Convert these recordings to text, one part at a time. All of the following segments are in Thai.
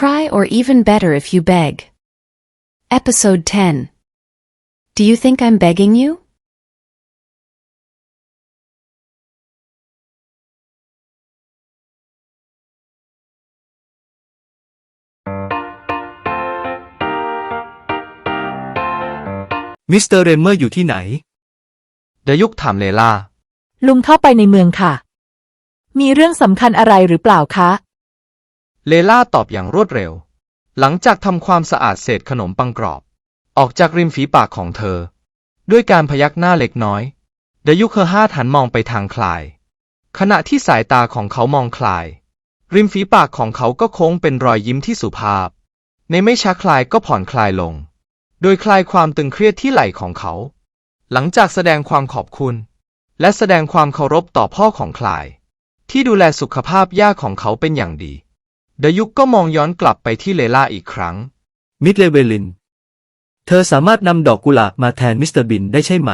Cry or even better if you beg. Episode 10. Do you think I'm begging you? มิสเตอร์เรมเมอร์อยู่ที่ไหน ดยุกถามเลล่า ลุงเข้าไปในเมืองค่ะ มีเรื่องสำคัญอะไรหรือเปล่าคะ เลล่าตอบอย่างรวดเร็ว หลังจากทำความสะอาดเศษขนมปังกรอบ ออกจากริมฝีปากของเธอ ด้วยการพยักหน้าเล็กน้อยดยุกเฮอฮาดหันมองไปทางคลาย ขณะที่สายตาของเขามองคลาย ริมฝีปากของเขาก็โค้งเป็นรอยยิ้มที่สุภาพ ในไม่ช้าคลายก็ผ่อนคลายลง โดยคลายความตึงเครียดที่ไหล่ของเขา หลังจากแสดงความขอบคุณ และแสดงความเคารพต่อพ่อของคลาย ที่ดูแลสุขภาพย่าของเขาเป็นอย่างดี ดยุกก็มองย้อนกลับไปที่เลล่าอีกครั้ง มิดเลเวลิน เธอสามารถนำดอกกุหลาบมาแทนมิสเตอร์บินได้ใช่ไหม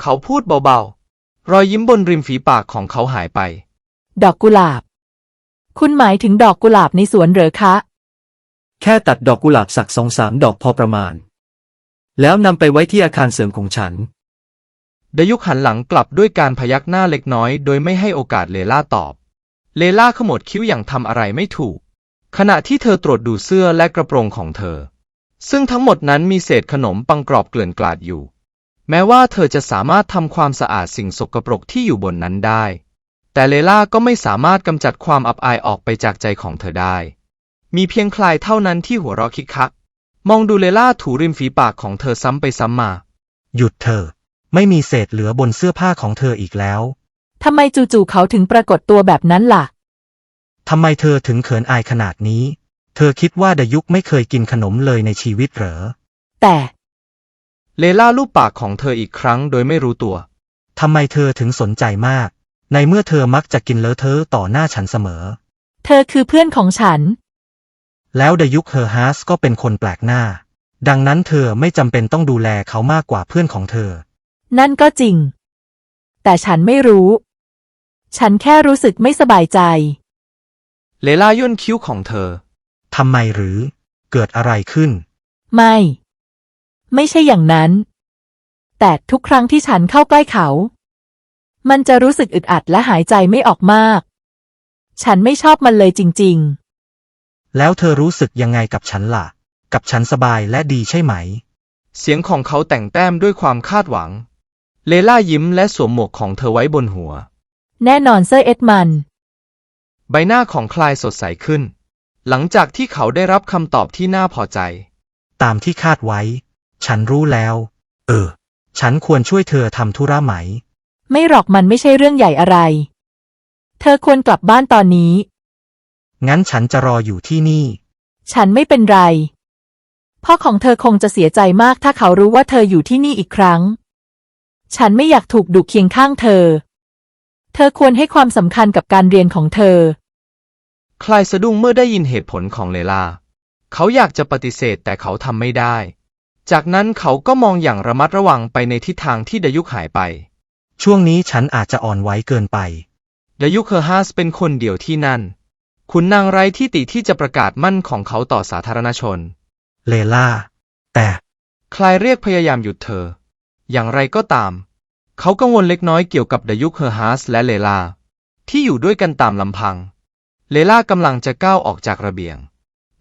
เขาพูดเบาๆ รอยยิ้มบนริมฝีปากของเขาหายไป ดอกกุหลาบ คุณหมายถึงดอกกุหลาบในสวนเหรอคะ แค่ตัดดอกกุหลาบสักสองสามดอกพอประมาณ แล้วนำไปไว้ที่อาคารเสริมของฉันดยุกหันหลังกลับด้วยการพยักหน้าเล็กน้อย โดยไม่ให้โอกาสเลล่าตอบ เลล่าขมวดคิ้วอย่างทำอะไรไม่ถูก ขณะที่เธอตรวจดูเสื้อและกระโปรงของเธอ ซึ่งทั้งหมดนั้นมีเศษขนมปังกรอบเกลื่อนกลาดอยู่ แม้ว่าเธอจะสามารถทำความสะอาดสิ่งสกปรกที่อยู่บนนั้นได้ แต่เลล่าก็ไม่สามารถกำจัดความอับอายออกไปจากใจของเธอได้ มีเพียงคลายเท่านั้นที่หัวเราะคิกคัก มองดูเลล่าถูริมฝีปากของเธอซ้ำไปซ้ำมา หยุดเถอไม่มีเศษเหลือบนเสื้อผ้าของเธออีกแล้ว ทำไมจู่ๆเขาถึงปรากฏตัวแบบนั้นล่ะ ทำไมเธอถึงเขินอายขนาดนี้ เธอคิดว่าดยุกไม่เคยกินขนมเลยในชีวิตเหรอ แต่ เลล่าลูบปากของเธออีกครั้งโดยไม่รู้ตัว ทำไมเธอถึงสนใจมาก ในเมื่อเธอมักจะกินเลอะเทอะต่อหน้าฉันเสมอ เธอคือเพื่อนของฉัน แล้วดยุกเฮอร์ฮาสก็เป็นคนแปลกหน้า ดังนั้นเธอไม่จำเป็นต้องดูแลเขามากกว่าเพื่อนของเธอ นั่นก็จริง แต่ฉันไม่รู้ ฉันแค่รู้สึกไม่สบายใจ เลล่าย่นคิ้วของเธอ ทำไมหรือ เกิดอะไรขึ้น ไม่ ไม่ใช่อย่างนั้น แต่ทุกครั้งที่ฉันเข้าใกล้เขา มันจะรู้สึกอึดอัดและหายใจไม่ออกมาก ฉันไม่ชอบมันเลยจริง แล้วเธอรู้สึกยังไงกับฉันล่ะ กับฉันสบายและดีใช่ไหม เสียงของเขาแต่งแต้มด้วยความคาดหวัง เลล่ายิ้มและสวมหมวกของเธอไว้บนหัวๆ แน่นอนเซอร์เอ็ดมัน ใบหน้าของคลายสดใสขึ้น หลังจากที่เขาได้รับคำตอบที่น่าพอใจ ตามที่คาดไว้ ฉันรู้แล้ว เออ ฉันควรช่วยเธอทำธุระไหม ไม่หรอกมันไม่ใช่เรื่องใหญ่อะไร เธอควรกลับบ้านตอนนี้ งั้นฉันจะรออยู่ที่นี่ ฉันไม่เป็นไร พ่อของเธอคงจะเสียใจมากถ้าเขารู้ว่าเธออยู่ที่นี่อีกครั้ง ฉันไม่อยากถูกดุเคียงข้างเธอ เธอควรให้ความสำคัญกับการเรียนของเธอ คลายสะดุ้งเมื่อได้ยินเหตุผลของเลล่าเขาอยากจะปฏิเสธแต่เขาทำไม่ได้ จากนั้นเขาก็มองอย่างระมัดระวังไปในทิศทางที่ดยุกหายไป ช่วงนี้ฉันอาจจะอ่อนไหวเกินไปดยุคเฮอร์ฮาสเป็นคนเดียวที่นั่น คุณนางไร้ที่ติที่จะประกาศมั่นของเขาต่อสาธารณชน เลล่า แต่ คลายเรียกพยายามหยุดเธอ อย่างไรก็ตาม เขากังวลเล็กน้อยเกี่ยวกับดยุคเฮอร์ฮาสและเลลา ที่อยู่ด้วยกันตามลำพัง เลล่ากำลังจะก้าวออกจากระเบียง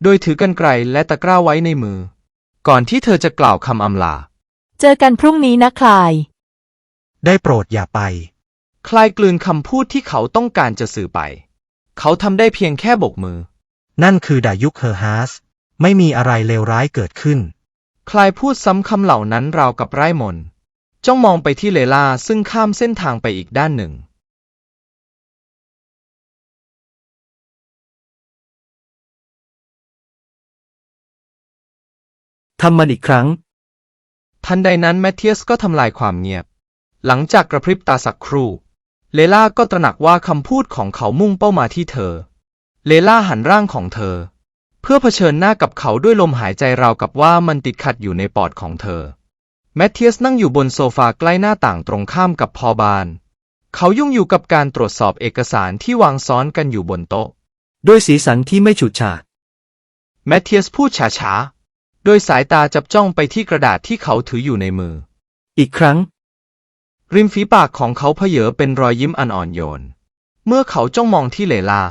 โดยถือกันไกลและตะกร้าไว้ในมือ ก่อนที่เธอจะกล่าวคำอำลา เจอกันพรุ่งนี้นะคลาย ได้โปรดอย่าไป คลายกลืนคำพูดที่เขาต้องการจะสื่อไป เขาทำได้เพียงแค่โบกมือ นั่นคือดายุคเฮอร์ฮาส ไม่มีอะไรเลวร้ายเกิดขึ้น คลายพูดซ้ำคำเหล่านั้นราวกับไร้มนต์ จ้องมองไปที่เลล่าซึ่งข้ามเส้นทางไปอีกด้านหนึ่ง ทำมันอีกครั้ง ทันใดนั้นแมทเทียสก็ทำลายความเงียบ หลังจากกระพริบตาสักครู่ เลล่าก็ตระหนักว่าคำพูดของเขามุ่งเป้ามาที่เธอ เลล่าหันร่างของเธอ เพื่อเผชิญหน้ากับเขาด้วยลมหายใจราวกับว่ามันติดขัดอยู่ในปอดของเธอ แมทเทียสนั่งอยู่บนโซฟาใกล้หน้าต่างตรงข้ามกับพอบาน เขายุ่งอยู่กับการตรวจสอบเอกสารที่วางซ้อนกันอยู่บนโต๊ะ ด้วยสีสันที่ไม่ฉูดฉาดแมทเทียสพูดช้าๆ โดยสายตาจับจ้องไปที่กระดาษที่เขาถืออยู่ในมือ อีกครั้ง ริมฝีปากของเขาเพเยอเป็นรอยยิ้มอันอ่อนโยน เมื่อเขาจ้องมองที่เลลา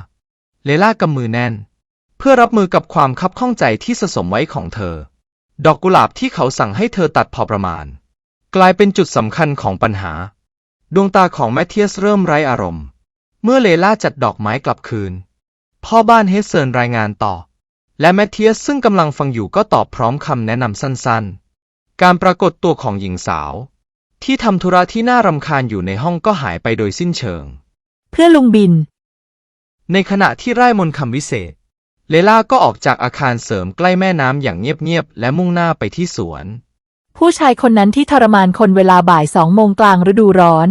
เลลากำมือแน่น เพื่อรับมือกับความคับข้องใจที่สะสมไว้ของเธอ ดอกกุหลาบที่เขาสั่งให้เธอตัดพอประมาณ กลายเป็นจุดสำคัญของปัญหา ดวงตาของแมทเทียสเริ่มไร้อารมณ์ เมื่อเลลาจัดดอกไม้กลับคืน พ่อบ้านเฮสเซิร์นรายงานต่อ และแมทเทียสซึ่งกำลังฟังอยู่ก็ตอบพร้อมคำแนะนำสั้นๆ การปรากฏตัวของหญิงสาว ที่ทำธุระที่น่ารำคาญอยู่ในห้องก็หายไปโดยสิ้นเชิง เพื่อลุงบิน ในขณะที่ไร่มนต์คำวิเศษ เลล่าก็ออกจากอาคารเสริมใกล้แม่น้ำอย่างเงียบๆและมุ่งหน้าไปที่สวน ผู้ชายคนนั้นที่ทรมานคนเวลาบ่ายสองโมงกลางฤดูร้อน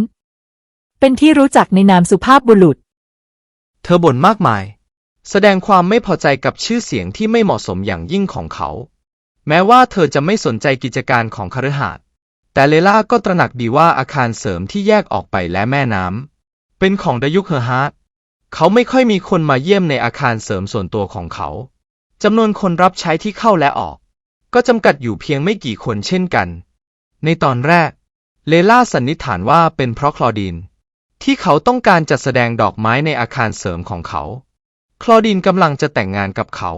เป็นที่รู้จักในนามสุภาพบุรุษ เธอบ่นมากมาย แสดงความไม่พอใจกับชื่อเสียงที่ไม่เหมาะสมอย่างยิ่งของเขา แม้ว่าเธอจะไม่สนใจกิจการของคฤหาสน์แต่เลล่าก็ตระหนักดีว่าอาคารเสริมที่แยกออกไปและแม่น้ำเป็นของดายุคเฮอร์ฮาร์ด เขาไม่ค่อยมีคนมาเยี่ยมในอาคารเสริมส่วนตัวของเขา จำนวนคนรับใช้ที่เข้าและออก ก็จำกัดอยู่เพียงไม่กี่คนเช่นกัน ในตอนแรก เลล่าสันนิษฐานว่าเป็นเพราะคลอดีน ที่เขาต้องการจัดแสดงดอกไม้ในอาคารเสริมของเขา คลอดีนกำลังจะแต่งงานกับเขา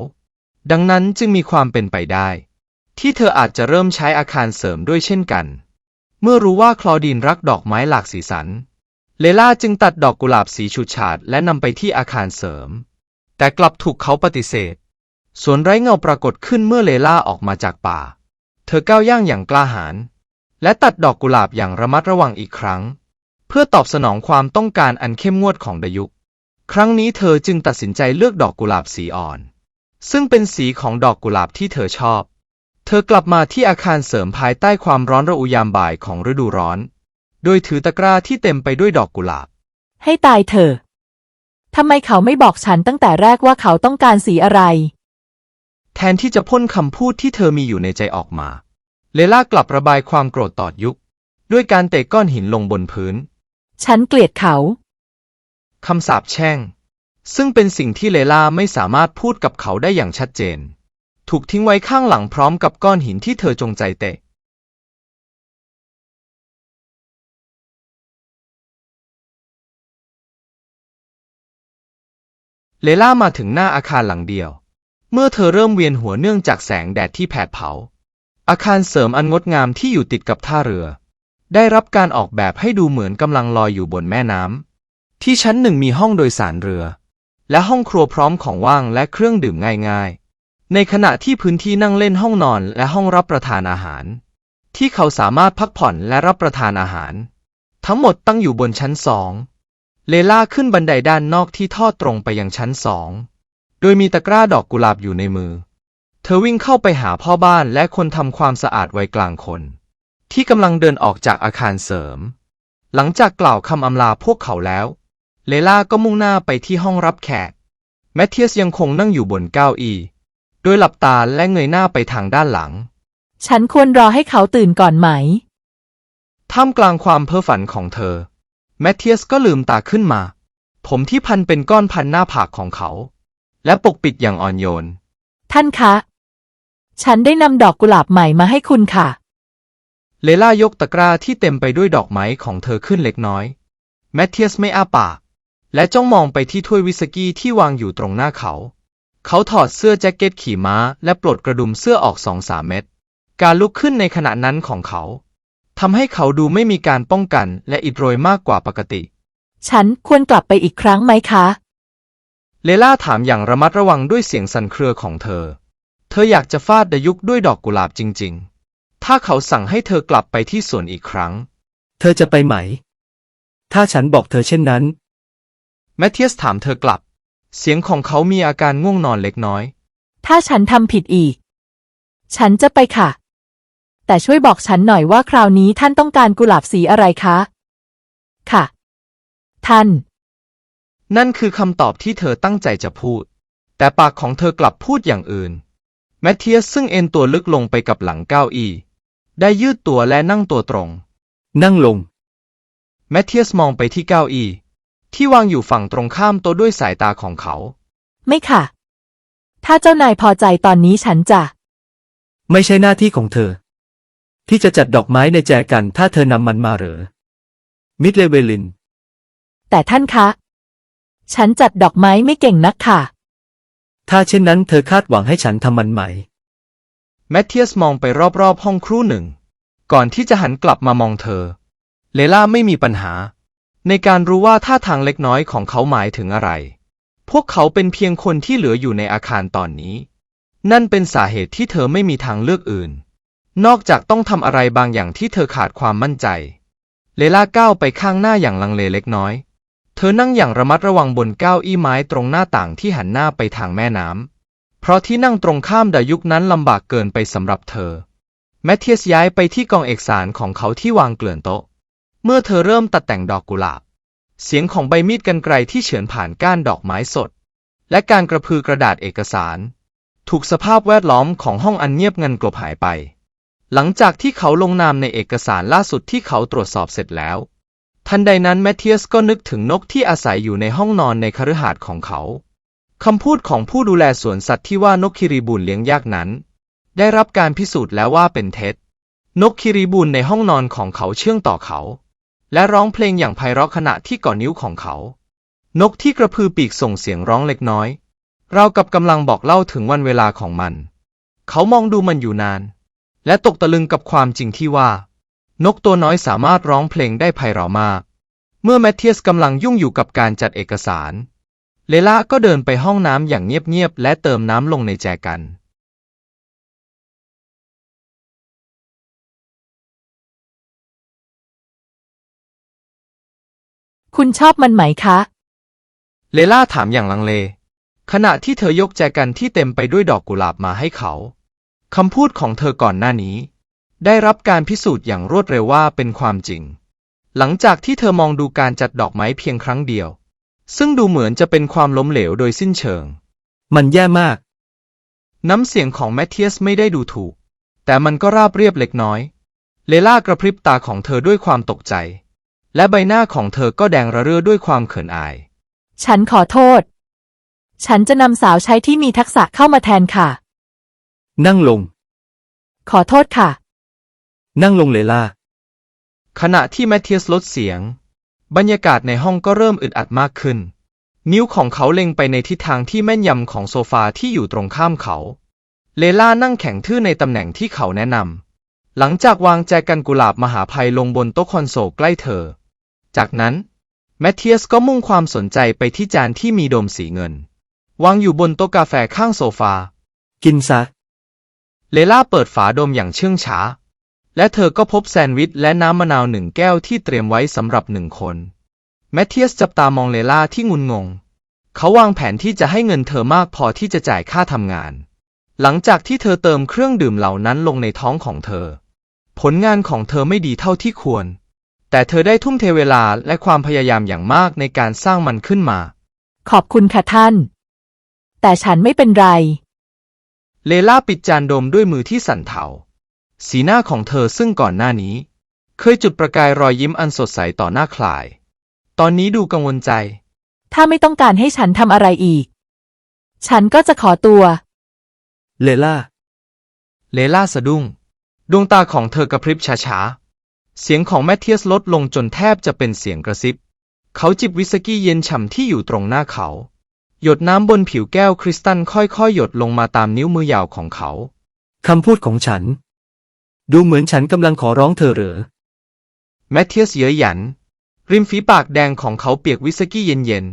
ดังนั้นจึงมีความเป็นไปได้ ที่เธออาจจะเริ่มใช้อาคารเสริมด้วยเช่นกัน เมื่อรู้ว่าคลอดีนรักดอกไม้หลากสีสัน เลล่าจึงตัดดอกกุหลาบสีฉูดฉาดและนำไปที่อาคารเสริม แต่กลับถูกเขาปฏิเสธ สวนไร้เงาปรากฏขึ้นเมื่อเลล่าออกมาจากป่า เธอก้าวย่างอย่างกล้าหาญและตัดดอกกุหลาบอย่างระมัดระวังอีกครั้ง เพื่อตอบสนองความต้องการอันเข้มงวดของดายุคครั้งนี้เธอจึงตัดสินใจเลือกดอกกุหลาบสีอ่อน ซึ่งเป็นสีของดอกกุหลาบที่เธอชอบ เธอกลับมาที่อาคารเสริมภายใต้ความร้อนระอุยามบ่ายของฤดูร้อน โดยถือตะกร้าที่เต็มไปด้วยดอกกุหลาบ ให้ตายเถอะ ทำไมเขาไม่บอกฉันตั้งแต่แรกว่าเขาต้องการสีอะไร แทนที่จะพ่นคำพูดที่เธอมีอยู่ในใจออกมา เลล่ากลับระบายความโกรธต่อยุคด้วยการเตะก้อนหินลงบนพื้น ฉันเกลียดเขา คำสาปแช่ง ซึ่งเป็นสิ่งที่เลล่าไม่สามารถพูดกับเขาได้อย่างชัดเจน ถูกทิ้งไว้ข้างหลังพร้อมกับก้อนหินที่เธอจงใจเตะ เลล่ามาถึงหน้าอาคารหลังเดียว เมื่อเธอเริ่มเวียนหัวเนื่องจากแสงแดดที่แผดเผา อาคารเสริมอันงดงามที่อยู่ติดกับท่าเรือ ได้รับการออกแบบให้ดูเหมือนกำลังลอยอยู่บนแม่น้ำ ที่ชั้นหนึ่งมีห้องโดยสารเรือ และห้องครัวพร้อมของว่างและเครื่องดื่มง่ายๆ ในขณะที่พื้นที่นั่งเล่นห้องนอนและห้องรับประทานอาหาร ที่เขาสามารถพักผ่อนและรับประทานอาหาร ทั้งหมดตั้งอยู่บนชั้นสอง เลล่าขึ้นบันไดด้านนอกที่ทอดตรงไปยังชั้นสอง โดยมีตะกร้าดอกกุหลาบอยู่ในมือ เธอวิ่งเข้าไปหาพ่อบ้านและคนทำความสะอาดวัยกลางคน ที่กำลังเดินออกจากอาคารเสริม หลังจากกล่าวคำอำลาพวกเขาแล้ว เลล่าก็มุ่งหน้าไปที่ห้องรับแขก แมทเทียสยังคงนั่งอยู่บนเก้าอี้ โดยหลับตาและเงยหน้าไปทางด้านหลัง ฉันควรรอให้เขาตื่นก่อนไหม ท่ามกลางความเพ้อฝันของเธอ แมทเทียสก็ลืมตาขึ้นมา ผมที่พันเป็นก้อนพันหน้าผากของเขา และปกปิดอย่างอ่อนโยน ท่านคะ ฉันได้นำดอกกุหลาบใหม่มาให้คุณค่ะ เลล่ายกตะกร้าที่เต็มไปด้วยดอกไม้ของเธอขึ้นเล็กน้อย แมทเทียสไม่อ้าปาก และจ้องมองไปที่ถ้วยวิสกี้ที่วางอยู่ตรงหน้าเขา เขาถอดเสื้อแจ็คเก็ตขี่ม้า และปลดกระดุมเสื้อออกสองสามเม็ด การลุกขึ้นในขณะนั้นของเขา ทำให้เขาดูไม่มีการป้องกันและอิดโรยมากกว่าปกติ ฉันควรกลับไปอีกครั้งไหมคะ เลล่าถามอย่างระมัดระวังด้วยเสียงสั่นเครือของเธอ เธออยากจะฟาดดายุกด้วยดอกกุหลาบจริง ๆ ถ้าเขาสั่งให้เธอกลับไปที่สวนอีกครั้ง เธอจะไปไหม ถ้าฉันบอกเธอเช่นนั้น แมทเทียสถามเธอกลับ เสียงของเขามีอาการง่วงนอนเล็กน้อย ถ้าฉันทำผิดอีก ฉันจะไปค่ะ แต่ช่วยบอกฉันหน่อยว่าคราวนี้ท่านต้องการกุหลาบสีอะไรคะ ค่ะ ท่าน นั่นคือคำตอบที่เธอตั้งใจจะพูด แต่ปากของเธอกลับพูดอย่างอื่น แมทเทียสซึ่งเอนตัวลึกลงไปกับหลังเก้าอี้ ได้ยืดตัวและนั่งตัวตรง นั่งลง แมทเทียสมองไปที่เก้าอี้ ที่วางอยู่ฝั่งตรงข้ามโต๊ะด้วยสายตาของเขา ไม่ค่ะ ถ้าเจ้านายพอใจตอนนี้ฉันจะ ไม่ใช่หน้าที่ของเธอ ที่จะจัดดอกไม้ในแจกัน ถ้าเธอนำมันมาเหรอ มิดเลเวลิน แต่ท่านคะ ฉันจัดดอกไม้ไม่เก่งนักค่ะ ถ้าเช่นนั้นเธอคาดหวังให้ฉันทำมันไหม แมทเทียสมองไปรอบๆห้องครู่หนึ่ง ก่อนที่จะหันกลับมามองเธอ เลล่าไม่มีปัญหา ในการรู้ว่าท่าทางเล็กน้อยของเขาหมายถึงอะไร พวกเขาเป็นเพียงคนที่เหลืออยู่ในอาคารตอนนี้ นั่นเป็นสาเหตุที่เธอไม่มีทางเลือกอื่น นอกจากต้องทำอะไรบางอย่างที่เธอขาดความมั่นใจ เลล่าก้าวไปข้างหน้าอย่างลังเลเล็กน้อย เธอนั่งอย่างระมัดระวังบนเก้าอี้ไม้ตรงหน้าต่างที่หันหน้าไปทางแม่น้ำ เพราะที่นั่งตรงข้ามดายุคนั้นลำบากเกินไปสำหรับเธอ แมทเทียสย้ายไปที่กองเอกสารของเขาที่วางเกลื่อนโต๊ะ เมื่อเธอเริ่มตัดแต่งดอกกุหลาบ เสียงของใบมีดกันไกรที่เฉือนผ่านก้านดอกไม้สด และการกระพือกระดาษเอกสาร ถูกสภาพแวดล้อมของห้องอันเงียบงันกลบหายไป หลังจากที่เขาลงนามในเอกสารล่าสุดที่เขาตรวจสอบเสร็จแล้ว ทันใดนั้นแมทเทียสก็นึกถึงนกที่อาศัยอยู่ในห้องนอนในคฤหาสน์ของเขา คำพูดของผู้ดูแลสวนสัตว์ที่ว่านกคิริบูลเลี้ยงยากนั้น ได้รับการพิสูจน์แล้วว่าเป็นเท็จ นกคิริบูลในห้องนอนของเขาเชื่องต่อเขา และร้องเพลงอย่างไพเราะขณะที่ก่อนิ้วของเขา นกที่กระพือปีกส่งเสียงร้องเล็กน้อย เรากับกำลังบอกเล่าถึงวันเวลาของมัน เขามองดูมันอยู่นาน และตกตะลึงกับความจริงที่ว่า นกตัวน้อยสามารถร้องเพลงได้ไพเราะมาก เมื่อแมทเทียสกำลังยุ่งอยู่กับการจัดเอกสาร เลล่าก็เดินไปห้องน้ำอย่างเงียบๆและเติมน้ำลงในแจกัน คุณชอบมันไหมคะ เลล่าถามอย่างลังเล ขณะที่เธอยกแจกันที่เต็มไปด้วยดอกกุหลาบมาให้เขา คำพูดของเธอก่อนหน้านี้ ได้รับการพิสูจน์อย่างรวดเร็วว่าเป็นความจริง หลังจากที่เธอมองดูการจัดดอกไม้เพียงครั้งเดียว ซึ่งดูเหมือนจะเป็นความล้มเหลวโดยสิ้นเชิง มันแย่มาก น้ำเสียงของแมทเทียสไม่ได้ดูถูก แต่มันก็ราบเรียบเล็กน้อย เลล่ากระพริบตาของเธอด้วยความตกใจ และใบหน้าของเธอก็แดงระเรื่อด้วยความเขินอาย ฉันขอโทษ ฉันจะนำสาวใช้ที่มีทักษะเข้ามาแทนค่ะ นั่งลง ขอโทษค่ะ นั่งลงเลล่าขณะที่แมทเทียสลดเสียง บรรยากาศในห้องก็เริ่มอึดอัดมากขึ้น นิ้วของเขาเล็งไปในทิศทางที่แม่นยำของโซฟาที่อยู่ตรงข้ามเขา เลล่านั่งแข็งทื่อในตำแหน่งที่เขาแนะนำ หลังจากวางแจกันกุหลาบมหาภัยลงบนโต๊ะคอนโซลใกล้เธอ จากนั้นแมทเทียสก็มุ่งความสนใจไปที่จานที่มีโดมสีเงิน วางอยู่บนโต๊ะกาแฟข้างโซฟา กินซะ เลล่าเปิดฝาโดมอย่างเชื่องช้า และเธอก็พบแซนด์วิชและน้ำมะนาวหนึ่งแก้วที่เตรียมไว้สำหรับหนึ่งคน แมทเทียสจับตามองเลล่าที่งุนงง เขาวางแผนที่จะให้เงินเธอมากพอที่จะจ่ายค่าทำงาน หลังจากที่เธอเติมเครื่องดื่มเหล่านั้นลงในท้องของเธอ ผลงานของเธอไม่ดีเท่าที่ควร แต่เธอได้ทุ่มเทเวลาและความพยายามอย่างมากในการสร้างมันขึ้นมา ขอบคุณค่ะท่าน แต่ฉันไม่เป็นไร เลล่าปิดจานดมด้วยมือที่สั่นเทา สีหน้าของเธอซึ่งก่อนหน้านี้ เคยจุดประกายรอยยิ้มอันสดใสต่อหน้าคลาย ตอนนี้ดูกังวลใจ ถ้าไม่ต้องการให้ฉันทำอะไรอีก ฉันก็จะขอตัว เลล่า เลล่าสะดุ้ง ดวงตาของเธอกระพริบช้าๆ เสียงของแมทเทียสลดลงจนแทบจะเป็นเสียงกระซิบ เขาจิบวิสกี้เย็นฉ่ำที่อยู่ตรงหน้าเขา หยดน้ำบนผิวแก้วคริสตัลค่อยๆ หยดลงมาตามนิ้วมือยาวของเขา คำพูดของฉัน ดูเหมือนฉันกำลังขอร้องเธอเหรอ แมทเทียสเย้ยหยัน ริมฝีปากแดงของเขาเปียกวิสกี้เย็น